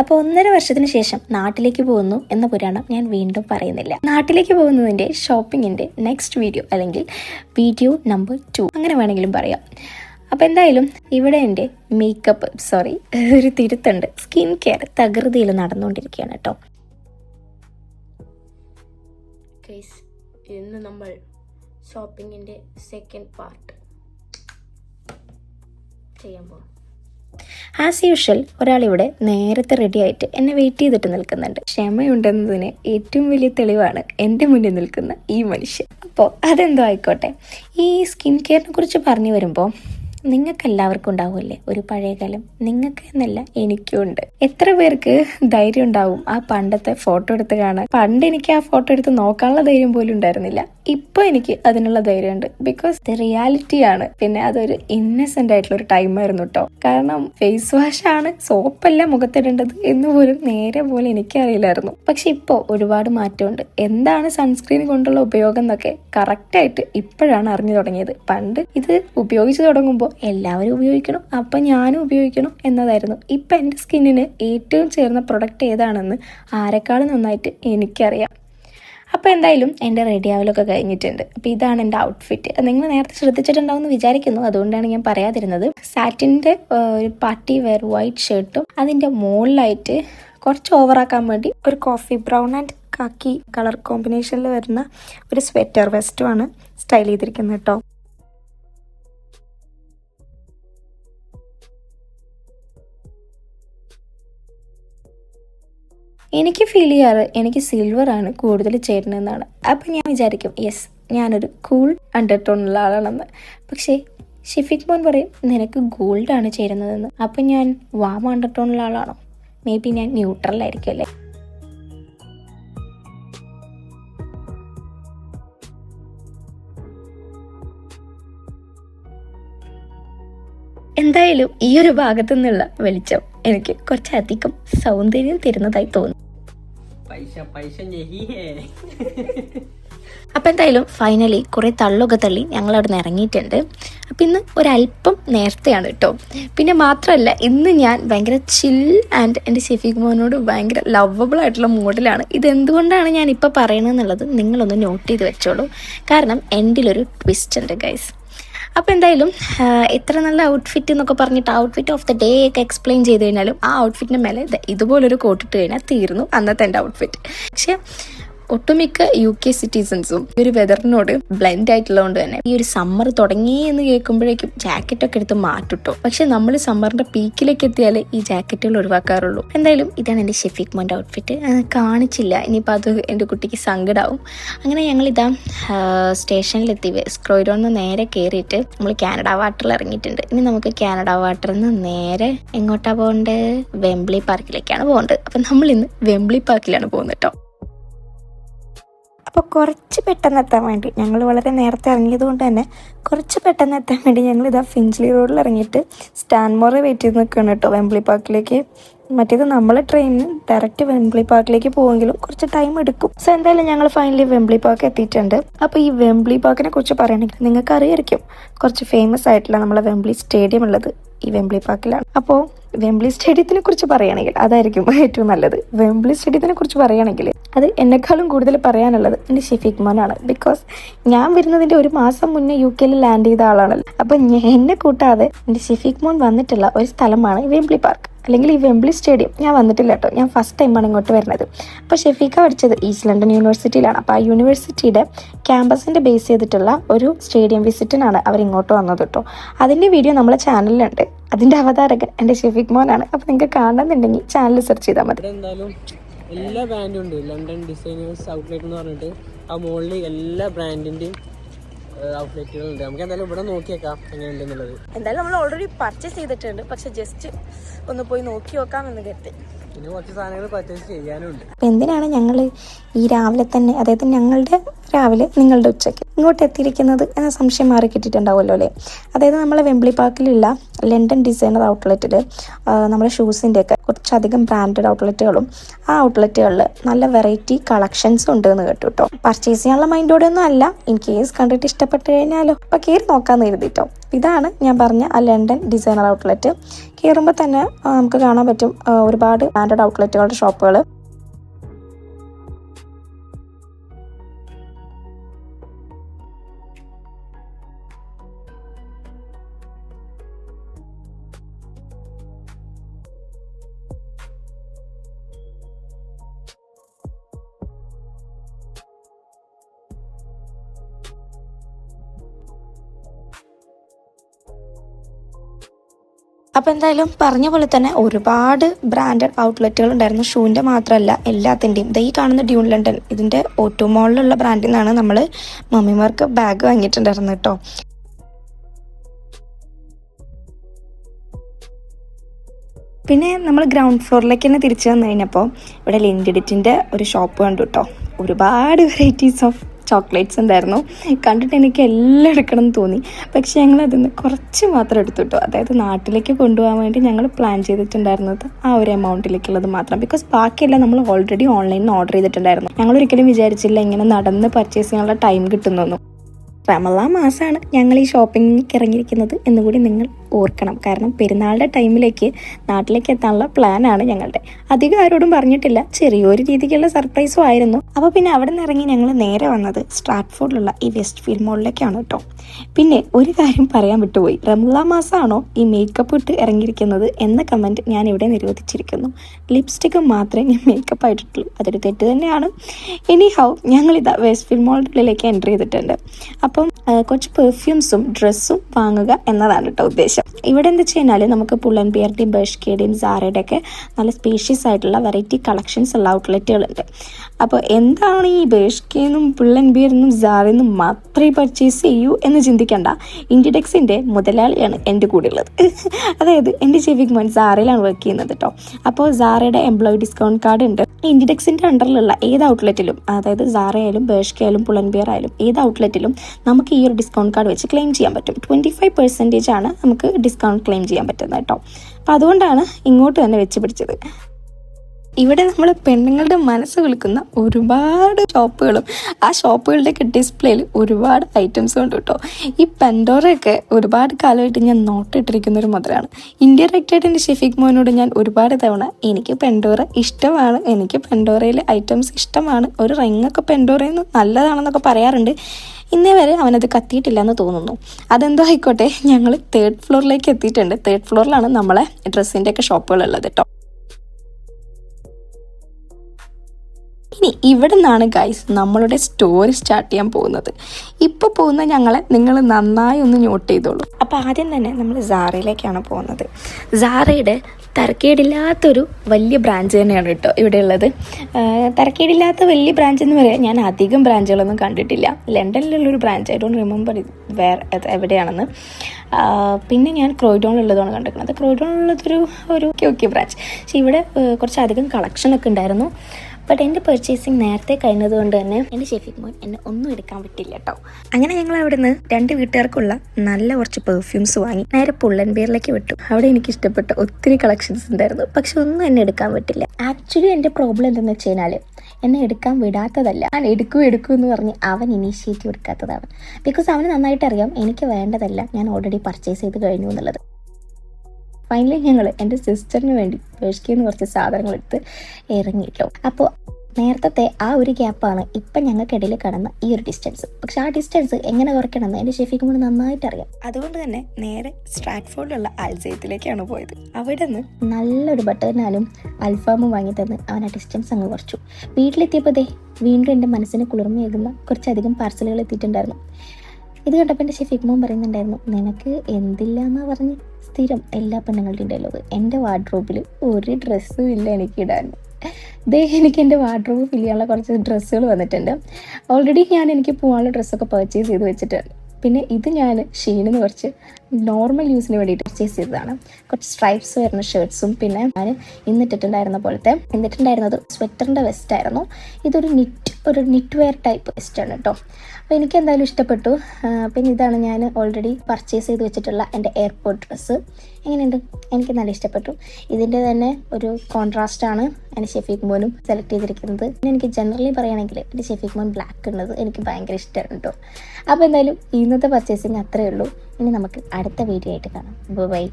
അപ്പോൾ ഒന്നര വർഷത്തിന് ശേഷം നാട്ടിലേക്ക് പോകുന്നു എന്ന പുരാണം ഞാൻ വീണ്ടും പറയുന്നില്ല. നാട്ടിലേക്ക് പോകുന്നതിന്റെ ഷോപ്പിങ്ങിന്റെ നെക്സ്റ്റ് വീഡിയോ അല്ലെങ്കിൽ വീഡിയോ നമ്പർ ടു അങ്ങനെ വേണമെങ്കിലും പറയാം. അപ്പോൾ എന്തായാലും ഇവിടെ എന്റെ മേക്കപ്പ് സോറി ഒരു തിരുത്തുണ്ട്. സ്കിൻ കെയർ തകൃതിയിൽ നടന്നുകൊണ്ടിരിക്കുകയാണ് കേട്ടോ ഇന്ന് നമ്മൾ ഷോപ്പിങ്ങിന്റെ സെക്കൻഡ് പാർട്ട് ചെയ്യാൻ പോകും ആസ് യൂഷ്വൽ ഒരാളിവിടെ നേരത്തെ റെഡി ആയിട്ട് എന്നെ വെയിറ്റ് ചെയ്തിട്ട് നിൽക്കുന്നുണ്ട്. ക്ഷമയുണ്ടെന്നതിന് ഏറ്റവും വലിയ തെളിവാണ് എന്റെ മുന്നിൽ നിൽക്കുന്ന ഈ മനുഷ്യൻ. അപ്പോൾ അതെന്തോ ആയിക്കോട്ടെ. ഈ സ്കിൻ കെയറിനെ കുറിച്ച് പറഞ്ഞു വരുമ്പോൾ നിങ്ങൾക്ക് എല്ലാവർക്കും ഉണ്ടാവുമല്ലേ? ഒരു പഴയകാലം നിങ്ങൾക്ക് എന്നല്ല എനിക്കും ഉണ്ട്. എത്ര പേർക്ക് ധൈര്യം ഉണ്ടാവും ആ പണ്ടത്തെ ഫോട്ടോ എടുത്ത് കാണാൻ? പണ്ട് എനിക്ക് ആ ഫോട്ടോ എടുത്ത് നോക്കാനുള്ള ധൈര്യം പോലും ഉണ്ടായിരുന്നില്ല. ഇപ്പൊ എനിക്ക് അതിനുള്ള ധൈര്യമുണ്ട്. ബിക്കോസ് റിയാലിറ്റി ആണ്. പിന്നെ അതൊരു ഇന്നസെന്റ് ആയിട്ടുള്ള ഒരു ടൈം ആയിരുന്നു കേട്ടോ കാരണം ഫേസ് വാഷ് ആണ് സോപ്പല്ല മുഖത്തിടേണ്ടത് എന്ന് പോലും നേരെ പോലെ എനിക്കറിയില്ലായിരുന്നു പക്ഷെ ഇപ്പോ ഒരുപാട് മാറ്റമുണ്ട്. എന്താണ് സൺസ്ക്രീൻ കൊണ്ടുള്ള ഉപയോഗം എന്നൊക്കെ കറക്റ്റായിട്ട് ഇപ്പോഴാണ് അറിഞ്ഞു തുടങ്ങിയത്. പണ്ട് ഇത് ഉപയോഗിച്ചു തുടങ്ങുമ്പോൾ എല്ലാവരും ഉപയോഗിക്കണം അപ്പം ഞാനും ഉപയോഗിക്കണം എന്നതായിരുന്നു. ഇപ്പം എന്റെ സ്കിന്നിന് ഏറ്റവും ചേർന്ന പ്രൊഡക്റ്റ് ഏതാണെന്ന് ആരെക്കാളും നന്നായിട്ട് എനിക്കറിയാം. അപ്പോൾ എന്തായാലും എന്റെ റെഡി ആവലൊക്കെ കഴിഞ്ഞിട്ടുണ്ട്. അപ്പോൾ ഇതാണ് എന്റെ ഔട്ട്ഫിറ്റ് നിങ്ങൾ നേരത്തെ ശ്രദ്ധിച്ചിട്ടുണ്ടാവും എന്ന് വിചാരിക്കുന്നു. അതുകൊണ്ടാണ് ഞാൻ പറയാതിരുന്നത്. സാറ്റിന്റെ ഒരു പാർട്ടി വെയർ വൈറ്റ് ഷർട്ടും അതിന്റെ മുകളിലായിട്ട് കുറച്ച് ഓവറാക്കാൻ വേണ്ടി ഒരു coffee brown and khaki colour കോമ്പിനേഷനിൽ വരുന്ന ഒരു സ്വെറ്റർ വെസ്റ്റുമാണ് സ്റ്റൈൽ ചെയ്തിരിക്കുന്നത് കേട്ടോ എനിക്ക് ഫീൽ ചെയ്യാറ് എനിക്ക് സിൽവർ ആണ് കൂടുതൽ ചേരുന്നതെന്നാണ്. അപ്പം ഞാൻ വിചാരിക്കും യെസ് ഞാനൊരു കൂൾ അണ്ടർ ടോണുള്ള ആളാണെന്ന്. പക്ഷേ ഷിഫിക് മോൻ പറയും നിനക്ക് ഗോൾഡാണ് ചേരുന്നതെന്ന്. അപ്പം ഞാൻ വാം അണ്ടർ ടോണുള്ള ആളാണോ? മേ ബി ഞാൻ ന്യൂട്രൽ ആയിരിക്കും അല്ലേ? എന്തായാലും ഈ ഒരു ഭാഗത്തു നിന്നുള്ള വെളിച്ചം എനിക്ക് കുറച്ചധികം സൗന്ദര്യം തരുന്നതായി തോന്നുന്നു. പൈസ പൈസ അപ്പം എന്തായാലും ഫൈനലി കുറേ തള്ളൊക്കെ തള്ളി ഞങ്ങൾ അവിടെ നിന്ന് ഇറങ്ങിയിട്ടുണ്ട്. അപ്പം ഇന്ന് ഒരല്പം നേരത്തെയാണ് കേട്ടോ. പിന്നെ മാത്രമല്ല ഇന്ന് ഞാൻ ഭയങ്കര ചിൽ ആൻഡ് എന്റെ ഷെഫീഖ് മോഹനോട് ഭയങ്കര ലവബിൾ ആയിട്ടുള്ള മൂഡിലാണ് ഇതെന്തുകൊണ്ടാണ് ഞാൻ ഇപ്പോൾ പറയണമെന്നുള്ളത് നിങ്ങളൊന്ന് നോട്ട് ചെയ്ത് വെച്ചോളൂ. കാരണം എൻഡിലൊരു ട്വിസ്റ്റ് ഉണ്ട് ഗൈസ് അപ്പോൾ എന്തായാലും എത്ര നല്ല ഔട്ട്ഫിറ്റ് എന്നൊക്കെ പറഞ്ഞിട്ട് ഔട്ട്ഫിറ്റ് ഓഫ് ദ ഡേ ഒക്കെ എക്സ്പ്ലെയിൻ ചെയ്ത് കഴിഞ്ഞാലും ആ ഔട്ട്ഫിറ്റിന്റെ മേലെ ഇതുപോലൊരു കോട്ടിട്ട് കഴിഞ്ഞാൽ തീർന്നു അന്നത്തെ എന്റെ ഔട്ട്ഫിറ്റ് പക്ഷേ ഒട്ടുമിക്ക യു കെ സിറ്റിസൺസും ഈ ഒരു വെതറിനോട് ബ്ലെൻഡ് ആയിട്ടുള്ളതുകൊണ്ട് തന്നെ ഈ ഒരു സമ്മർ തുടങ്ങി എന്ന് കേൾക്കുമ്പോഴേക്കും ജാക്കറ്റ് ഒക്കെ എടുത്ത് മാറ്റിട്ടോ. പക്ഷെ നമ്മൾ സമ്മറിന്റെ പീക്കിലേക്ക് എത്തിയാലേ ഈ ജാക്കറ്റുകൾ ഒഴിവാക്കാറുള്ളൂ. എന്തായാലും ഇതാണ് എന്റെ ഷെഫിക് മോന്റെ ഔട്ട്ഫിറ്റ് കാണിച്ചില്ല. ഇനിയിപ്പോൾ അത് എന്റെ കുട്ടിക്ക് സങ്കടാവും. അങ്ങനെ ഞങ്ങളിതാ സ്റ്റേഷനിലെത്തി. സ്ക്രോയിഡോൺ നിന്ന് നേരെ കയറിയിട്ട് നമ്മൾ കാനഡ വാട്ടറിൽ ഇറങ്ങിയിട്ടുണ്ട്. ഇനി നമുക്ക് കാനഡ വാട്ടറിൽ നിന്ന് നേരെ എങ്ങോട്ടാ പോകേണ്ടത് വെംബ്ലി പാർക്കിലേക്കാണ് പോകേണ്ടത്. അപ്പം നമ്മൾ ഇന്ന് വെംബ്ലി പാർക്കിലാണ് പോകുന്നത് കേട്ടോ അപ്പോൾ കുറച്ച് പെട്ടെന്ന് എത്താൻ വേണ്ടി ഞങ്ങൾ വളരെ നേരത്തെ ഇറങ്ങിയത് കൊണ്ട് തന്നെ കുറച്ച് പെട്ടെന്ന് എത്താൻ വേണ്ടി ഞങ്ങൾ ഇതാ ഫിഞ്ച്ലി റോഡിൽ ഇറങ്ങിയിട്ട് സ്റ്റാൻമോറെ വെയിറ്റ് ചെയ്ത് നിൽക്കുകയാണ് കേട്ടോ വെമ്പിളി പാർക്കിലേക്ക്. മറ്റേത് നമ്മൾ ട്രെയിനിന് ഡയറക്റ്റ് വെമ്പിളി പാർക്കിലേക്ക് പോകുമെങ്കിലും കുറച്ച് ടൈം എടുക്കും. സോ എന്തായാലും ഞങ്ങൾ ഫൈനലി വെമ്പിളി പാർക്ക് എത്തിയിട്ടുണ്ട്. അപ്പോൾ ഈ വെമ്പിളി പാർക്കിനെ കുറിച്ച് പറയുകയാണെങ്കിൽ നിങ്ങൾക്ക് അറിയായിരിക്കും കുറച്ച് ഫേമസ് ആയിട്ടുള്ള നമ്മളെ വെമ്പിളി സ്റ്റേഡിയം ഉള്ളത്. ഈ വെംബ്ലി പാർക്കിലാണ്. അപ്പോൾ വെംബ്ലി സ്റ്റേഡിയത്തിനെ കുറിച്ച് പറയുകയാണെങ്കിൽ അതായിരിക്കും ഏറ്റവും നല്ലത്. വെംബ്ലി സ്റ്റേഡിയത്തിനെ കുറിച്ച് പറയുകയാണെങ്കിൽ അത് എന്നെക്കാളും കൂടുതൽ പറയാനുള്ളത് എന്റെ ഷെഫീഖ് മോനാണ്. ബിക്കോസ് ഞാൻ വരുന്നതിന്റെ ഒരു മാസം മുന്നേ യു കെയിൽ ലാൻഡ് ചെയ്ത ആളാണല്ലോ. അപ്പം എന്നെ കൂട്ടാതെ എന്റെ ഷെഫീഖ് മോൻ വന്നിട്ടുള്ള ഒരു സ്ഥലമാണ് വെംബ്ലി പാർക്ക്. അല്ലെങ്കിൽ ഈ വെംബ്ലി സ്റ്റേഡിയം ഞാൻ വന്നിട്ടില്ല കേട്ടോ ഞാൻ ഫസ്റ്റ് ടൈമാണ് ഇങ്ങോട്ട് വരുന്നത്. അപ്പോൾ ഷെഫീഖ പഠിച്ചത് ഈസ്റ്റ് ലണ്ടൻ യൂണിവേഴ്സിറ്റിയിലാണ് അപ്പോൾ ആ യൂണിവേഴ്സിറ്റിയുടെ ക്യാമ്പസിന്റെ ബേസ് ചെയ്തിട്ടുള്ള ഒരു സ്റ്റേഡിയം വിസിറ്റിനാണ് അവർ ഇങ്ങോട്ട് വന്നത് കേട്ടോ അതിന്റെ വീഡിയോ നമ്മളെ ചാനലിലുണ്ട് അതിന്റെ അവതാരകൻ എന്റെ ഷെഫീഖ് മോനാണ്. അപ്പോൾ നിങ്ങൾക്ക് കാണണമെന്നുണ്ടെങ്കിൽ ചാനൽ സെർച്ച് ചെയ്താൽ മതി. എല്ലാ ബ്രാൻഡും ഉണ്ട്. ലണ്ടൻ ഡിസൈനേഴ്സ് ഔട്ട്ലെറ്റ് എന്ന് പറഞ്ഞിട്ട് ആ മുകളിൽ എല്ലാ ബ്രാൻഡിന്റെയും ഔട്ട്ലെറ്റുകളുണ്ട് നമുക്ക് എന്തായാലും ഇവിടെ നോക്കിയേക്കാം എങ്ങനെയുണ്ടെന്നുള്ളത്. എന്തായാലും നമ്മൾ ഓൾറെഡി പർച്ചേസ് ചെയ്തിട്ടുണ്ട്. പക്ഷെ ജസ്റ്റ് ഒന്ന് പോയി നോക്കി നോക്കാം എന്ന് കരുതി. പിന്നെ കുറച്ച് സാധനങ്ങൾ പർച്ചേസ് ചെയ്യാനുണ്ട്. അപ്പൊ എന്തിനാണ് ഞങ്ങൾ ഈ രാവിലെ തന്നെ അതായത് ഞങ്ങളുടെ രാവിലെ നിങ്ങളുടെ ഉച്ചയ്ക്ക് ഇങ്ങോട്ട് എത്തിയിരിക്കുന്നത് എന്ന സംശയം മാറി കിട്ടിയിട്ടുണ്ടാവുമല്ലോ അല്ലേ? അതായത് നമ്മളെ വെമ്പിളി പാർക്കിലുള്ള ലണ്ടൻ ഡിസൈനർ ഔട്ട്ലെറ്റിൽ നമ്മുടെ ഷൂസിന്റെയൊക്കെ കുറച്ചധികം ബ്രാൻഡഡ് ഔട്ട്ലെറ്റുകളും ആ ഔട്ട്ലെറ്റുകളിൽ നല്ല വെറൈറ്റി കളക്ഷൻസ് ഉണ്ട് എന്ന് കേട്ടു കേട്ടോ പർച്ചേസ് ചെയ്യാനുള്ള മൈൻഡോടെ ഒന്നും അല്ല. ഇൻ കേസ് കണ്ടിട്ട് ഇഷ്ടപ്പെട്ട് കഴിഞ്ഞാലോ. അപ്പോൾ കയറി നോക്കാമെന്ന് കരുതിട്ടോ ഇതാണ് ഞാൻ പറഞ്ഞ ആ ലണ്ടൻ ഡിസൈനർ ഔട്ട്ലെറ്റ് കയറുമ്പോൾ തന്നെ നമുക്ക് കാണാൻ പറ്റും ഒരുപാട് ബ്രാൻഡഡ് ഔട്ട്ലെറ്റുകളുടെ ഷോപ്പുകൾ അപ്പോൾ എന്തായാലും പറഞ്ഞ പോലെ തന്നെ ഒരുപാട് ബ്രാൻഡഡ് ഔട്ട്ലെറ്റുകൾ ഉണ്ടായിരുന്നു. ഷൂവിന്റെ മാത്രമല്ല എല്ലാത്തിന്റെയും. ദേ ഈ കാണുന്ന ഡ്യൂൺ ലണ്ടൻ ഇതിന്റെ ഓട്ടോമോളിലുള്ള ബ്രാൻഡിൽ നിന്നാണ് നമ്മൾ മമ്മിമാർക്ക് ബാഗ് വാങ്ങിയിട്ടുണ്ടായിരുന്നത് കേട്ടോ പിന്നെ നമ്മൾ ഗ്രൗണ്ട് ഫ്ലോറിലേക്ക് തന്നെ തിരിച്ചു വന്നു കഴിഞ്ഞപ്പോൾ ഇവിടെ ലിൻഡിഡിറ്റിന്റെ ഒരു ഷോപ്പ് കണ്ടു കേട്ടോ ഒരുപാട് വെറൈറ്റീസ് ഓഫ് ചോക്ലേറ്റ്സ് ഉണ്ടായിരുന്നു. കണ്ടിട്ട് എനിക്ക് എല്ലാം എടുക്കണം എന്ന് തോന്നി. പക്ഷേ ഞങ്ങൾ അതിൽ നിന്ന് കുറച്ച് മാത്രം എടുത്തു കേട്ടോ അതായത് നാട്ടിലേക്ക് കൊണ്ടുപോകാൻ വേണ്ടി ഞങ്ങൾ പ്ലാൻ ചെയ്തിട്ടുണ്ടായിരുന്നത് ആ ഒരു എമൗണ്ടിലേക്കുള്ളത് മാത്രം. ബിക്കോസ് ബാക്കിയെല്ലാം നമ്മൾ ഓൾറെഡി ഓൺലൈനിൽ ഓർഡർ ചെയ്തിട്ടുണ്ടായിരുന്നു. ഞങ്ങൾ ഒരിക്കലും വിചാരിച്ചില്ല ഇങ്ങനെ നടന്ന് പർച്ചേസ് ചെയ്യാനുള്ള ടൈം കിട്ടുന്നു റമലാ മാസമാണ് ഞങ്ങൾ ഈ ഷോപ്പിങ്ങിലേക്ക് ഇറങ്ങിയിരിക്കുന്നത് എന്നുകൂടി നിങ്ങൾ ഓർക്കണം. കാരണം പെരുന്നാളുടെ ടൈമിലേക്ക് നാട്ടിലേക്ക് എത്താനുള്ള പ്ലാനാണ് ഞങ്ങളുടെ. അധികം ആരോടും പറഞ്ഞിട്ടില്ല. ചെറിയൊരു രീതിക്കുള്ള സർപ്രൈസും ആയിരുന്നു. അപ്പോൾ പിന്നെ അവിടെ നിന്ന് ഇറങ്ങി ഞങ്ങൾ നേരെ വന്നത് സ്ട്രാറ്റ്ഫോർഡിലുള്ള ഈ വെസ്റ്റ് ഫീൽഡ് മോളിലേക്കാണ് കേട്ടോ. പിന്നെ ഒരു കാര്യം പറയാൻ വിട്ടുപോയി. റംലാ മാസമാണോ ഈ മേക്കപ്പ് ഇട്ട് ഇറങ്ങിയിരിക്കുന്നത് എന്ന കമന്റ് ഞാൻ ഇവിടെ നിരോധിച്ചിരിക്കുന്നു. ലിപ്സ്റ്റിക്ക് മാത്രമേ ഞാൻ മേക്കപ്പ് ആയിട്ടുള്ളൂ. അതൊരു തെറ്റ് തന്നെയാണ്. ഇനി ഹൗ ഞങ്ങളിതാ വെസ്റ്റ് ഫീൽഡ് മോളിന്റെ ഉള്ളിലേക്ക് എന്റർ ചെയ്തിട്ടുണ്ട്. അപ്പം കുറച്ച് പെർഫ്യൂംസും ഡ്രസ്സും വാങ്ങുക എന്നതാണ് കേട്ടോ ഉദ്ദേശം. ഇവിടെ എന്താ വെച്ച് കഴിഞ്ഞാൽ നമുക്ക് പുള്ളൻ ബിയറിന്റെയും ബഷ്കയുടെയും സാറയുടെ ഒക്കെ നല്ല സ്പേഷ്യസ് ആയിട്ടുള്ള വെറൈറ്റി കളക്ഷൻസ് ഉള്ള ഔട്ട്ലെറ്റുകളുണ്ട് അപ്പോൾ എന്താണ് ഈ ബേഷ്കേന്നും പുള്ളൻ ബിയറിന്നും സാറെന്നും മാത്രമേ പർച്ചേസ് ചെയ്യൂ എന്ന് ചിന്തിക്കേണ്ട. ഇൻഡിഡെക്സിന്റെ മുതലാളിയാണ് എന്റെ കൂടെ ഉള്ളത്. അതായത് എന്റെ ചെവിക് മോൻ സാറയിലാണ് വർക്ക് ചെയ്യുന്നത് കേട്ടോ അപ്പോൾ സാറയുടെ എംപ്ലോയി ഡിസ്കൗണ്ട് കാർഡ് ഉണ്ട്. ഇൻഡിഡെക്സിന്റെ അണ്ടറിലുള്ള ഏത് ഔട്ട്ലെറ്റിലും അതായത് സാറയായാലും ബേഷ്കയായാലും പുള്ളൻ ബിയർ ആയാലും ഏത് ഔട്ട്ലെറ്റിലും നമുക്ക് ഈ ഒരു ഡിസ്കൗണ്ട് കാർഡ് വെച്ച് ക്ലെയിം ചെയ്യാൻ പറ്റും. ട്വന്റി ഫൈവ് പെർസെന്റേജ് ആണ് നമുക്ക് ഡിസ്കൗണ്ട് ക്ലെയിം ചെയ്യാൻ പറ്റുന്നത് കേട്ടോ. അപ്പോൾ അതുകൊണ്ടാണ് ഇങ്ങോട്ട് തന്നെ വെച്ച് പിടിച്ചത്. ഇവിടെ നമ്മൾ പെണ്ണുങ്ങളുടെ മനസ്സ് വിളിക്കുന്ന ഒരുപാട് ഷോപ്പുകളും ആ ഷോപ്പുകളുടെയൊക്കെ ഡിസ്പ്ലേയിൽ ഒരുപാട് ഐറ്റംസ് ഉണ്ട് കേട്ടോ. ഈ പെൻഡോറയൊക്കെ ഒരുപാട് കാലമായിട്ട് ഞാൻ നോട്ടിട്ടിരിക്കുന്ന ഒരു മുതലാണ് ഇൻഡയറക്റ്റ് ആയിട്ട് എന്റെ ഷെഫീഖ് മോനോട് ഞാൻ ഒരുപാട് തവണ എനിക്ക് പെൻഡോറ ഇഷ്ടമാണ്. എനിക്ക് പെൻഡോറയിലെ ഐറ്റംസ് ഇഷ്ടമാണ്. ഒരു റിങ്ങൊക്കെ പെൻഡോറയിൽ നിന്ന് നല്ലതാണെന്നൊക്കെ പറയാറുണ്ട്. ഇന്നേ വരെ അവനത് കത്തിയിട്ടില്ല എന്ന് തോന്നുന്നു. അതെന്തോ ആയിക്കോട്ടെ ഞങ്ങൾ തേർഡ് ഫ്ലോറിലേക്ക് എത്തിയിട്ടുണ്ട്. തേർഡ് ഫ്ലോറിലാണ് നമ്മളെ ഒക്കെ ഷോപ്പുകളുള്ളത് കേട്ടോ. ഇനി ഇവിടെ നിന്നാണ് ഗൈസ് നമ്മളുടെ സ്റ്റോറി സ്റ്റാർട്ട് ചെയ്യാൻ പോകുന്നത്. ഇപ്പോൾ പോകുന്ന ഞങ്ങളെ നിങ്ങൾ നന്നായി ഒന്ന് നോട്ട് ചെയ്തോളൂ. അപ്പോൾ ആദ്യം തന്നെ നമ്മൾ സാറയിലേക്കാണ് പോകുന്നത്. സാറയുടെ തരക്കേടില്ലാത്തൊരു വലിയ ബ്രാഞ്ച് തന്നെയാണ് കേട്ടോ ഇവിടെ ഉള്ളത് ആഹ് തരക്കേടില്ലാത്ത വലിയ ബ്രാഞ്ച് എന്ന് പറയാൻ ഞാൻ അധികം ബ്രാഞ്ചുകളൊന്നും കണ്ടിട്ടില്ല. ലണ്ടനിലുള്ളൊരു branch. I don't remember where എവിടെയാണെന്ന്. പിന്നെ ഞാൻ ക്രോയിഡോണിലുള്ളതാണ് കണ്ടിരിക്കുന്നത്. ക്രോയിഡോണിലുള്ളതൊരു ഒരു ഓക്കെ ബ്രാഞ്ച് പക്ഷേ ഇവിടെ കുറച്ചധികം കളക്ഷനൊക്കെ ഉണ്ടായിരുന്നു. ബട്ട് എന്റെ പർച്ചേസിങ് നേരത്തെ കഴിഞ്ഞത് കൊണ്ട് തന്നെ എന്റെ ഷെഫിക് മോൻ എന്നെ ഒന്നും എടുക്കാൻ പറ്റില്ല കേട്ടോ അങ്ങനെ ഞങ്ങൾ അവിടുന്ന് രണ്ട് വീട്ടുകാർക്കുള്ള നല്ല കുറച്ച് പെർഫ്യൂംസ് വാങ്ങി നേരെ പുള്ളൻ പേരിലേക്ക് വിട്ടു. അവിടെ എനിക്ക് ഇഷ്ടപ്പെട്ട ഒത്തിരി കളക്ഷൻസ് ഉണ്ടായിരുന്നു. പക്ഷെ ഒന്നും എന്നെ എടുക്കാൻ പറ്റില്ല. ആക്ച്വലി എന്റെ പ്രോബ്ലം എന്തെന്ന് വെച്ച് കഴിഞ്ഞാൽ എന്നെ എടുക്കാൻ വിടാത്തതല്ല. ഞാൻ എടുക്കൂ എടുക്കൂ എന്ന് പറഞ്ഞ് അവൻ ഇനീഷ്യേറ്റീവ് എടുക്കാത്തതാണ് ബിക്കോസ് അവന് നന്നായിട്ട് അറിയാം എനിക്ക് വേണ്ടതല്ല ഞാൻ ഓൾറെഡി പർച്ചേസ് ചെയ്ത് കഴിഞ്ഞു എന്നുള്ളത്. ഫൈനലി ഞങ്ങൾ എന്റെ സിസ്റ്ററിന് വേണ്ടി പേഴ്സ്കിന്ന് കുറച്ച് സാധനങ്ങൾ എടുത്ത് ഇറങ്ങിയിട്ടോ. അപ്പോൾ നേരത്തെ ആ ഒരു ഗ്യാപ്പാണ് ഇപ്പം ഞങ്ങൾക്കിടയിൽ കാണുന്ന ഈ ഒരു ഡിസ്റ്റൻസ് പക്ഷെ ആ ഡിസ്റ്റൻസ് എങ്ങനെ കുറയ്ക്കണമെന്ന് എന്റെ ഷെഫിക്ക് മുന്നേ നന്നായിട്ട് അറിയാം. അതുകൊണ്ട് തന്നെ നേരെ സ്ട്രാറ്റ്ഫോർഡിലുള്ള അൽസയത്തിലേക്കാണ് പോയത്. അവിടെ നിന്ന് നല്ലൊരു ബട്ടറിനാലും അൽഫാമും വാങ്ങി തന്ന് അവൻ ആ ഡിസ്റ്റൻസ് അങ്ങ് കുറച്ചു. വീട്ടിലെത്തിയപ്പോൾ ദേ വീണ്ടും എന്റെ മനസ്സിന് കുളിർമയേകുന്ന കുറച്ചധികം പാർസലുകൾ എത്തിയിട്ടുണ്ടായിരുന്നു. ഇത് കണ്ടപ്പോൾ എന്റെ ഷെഫിക്ക് മോൻ പറയുന്നുണ്ടായിരുന്നു നിനക്ക് എന്തില്ല എന്നാ പറഞ്ഞ്? സ്ഥിരം എല്ലാ പെണ്ണുങ്ങളുടെയും ഡയലോഗ് എന്റെ വാർഡ്രോബിൽ ഒരു ഡ്രസ്സും ഇല്ല എനിക്കിടാൻ. ദേ എനിക്ക് എന്റെ വാർഡ്രോബ് ഫിൽ ചെയ്യാനുള്ള കുറച്ച് ഡ്രസ്സുകൾ വന്നിട്ടുണ്ട്. ഓൾറെഡി ഞാൻ എനിക്ക് പോകാനുള്ള ഡ്രസ്സൊക്കെ പർച്ചേസ് ചെയ്ത് വെച്ചിട്ടുണ്ട്. പിന്നെ ഇത് ഞാൻ ഷീനിന്ന് കുറച്ച് നോർമൽ യൂസിന് വേണ്ടിയിട്ട് പർച്ചേസ് ചെയ്തതാണ്. കുറച്ച് സ്ട്രൈപ്സ് വരുന്ന ഷർട്ട്സും പിന്നെ ഞാൻ ഇന്നിട്ടിട്ടുണ്ടായിരുന്ന പോലത്തെ എന്നിട്ടുണ്ടായിരുന്നത് സ്വെറ്ററിന്റെ വെസ്റ്റ് ആയിരുന്നു. ഇതൊരു നിറ്റ് ഒരു നിറ്റ് വെയർ ടൈപ്പ് ഇഷ്ടമാണ് കേട്ടോ അപ്പോൾ എനിക്ക് എന്തായാലും ഇഷ്ടപ്പെട്ടു പിന്നെ ഇതാണ് ഞാൻ ഓൾറെഡി പർച്ചേസ് ചെയ്ത് വെച്ചിട്ടുള്ള എന്റെ എയർപോർട്ട് ഡ്രസ്സ് എങ്ങനെയുണ്ട്? എനിക്ക് നല്ല ഇഷ്ടപ്പെട്ടു. ഇതിന്റെ തന്നെ ഒരു കോൺട്രാസ്റ്റ് ആണ് എന്റെ ഷെഫീഖ് മോനും സെലക്ട് ചെയ്തിരിക്കുന്നത്. പിന്നെ എനിക്ക് ജനറലി പറയുകയാണെങ്കിൽ എന്റെ ഷെഫീഖ് മോൻ ബ്ലാക്ക് ഉള്ളത് എനിക്ക് ഭയങ്കര ഇഷ്ടമാണ് കേട്ടോ അപ്പോൾ എന്തായാലും ഇന്നത്തെ പർച്ചേസിങ് അത്രയേ ഉള്ളൂ. ഇനി നമുക്ക് അടുത്ത വീഡിയോ ആയിട്ട് കാണാം. ബൈ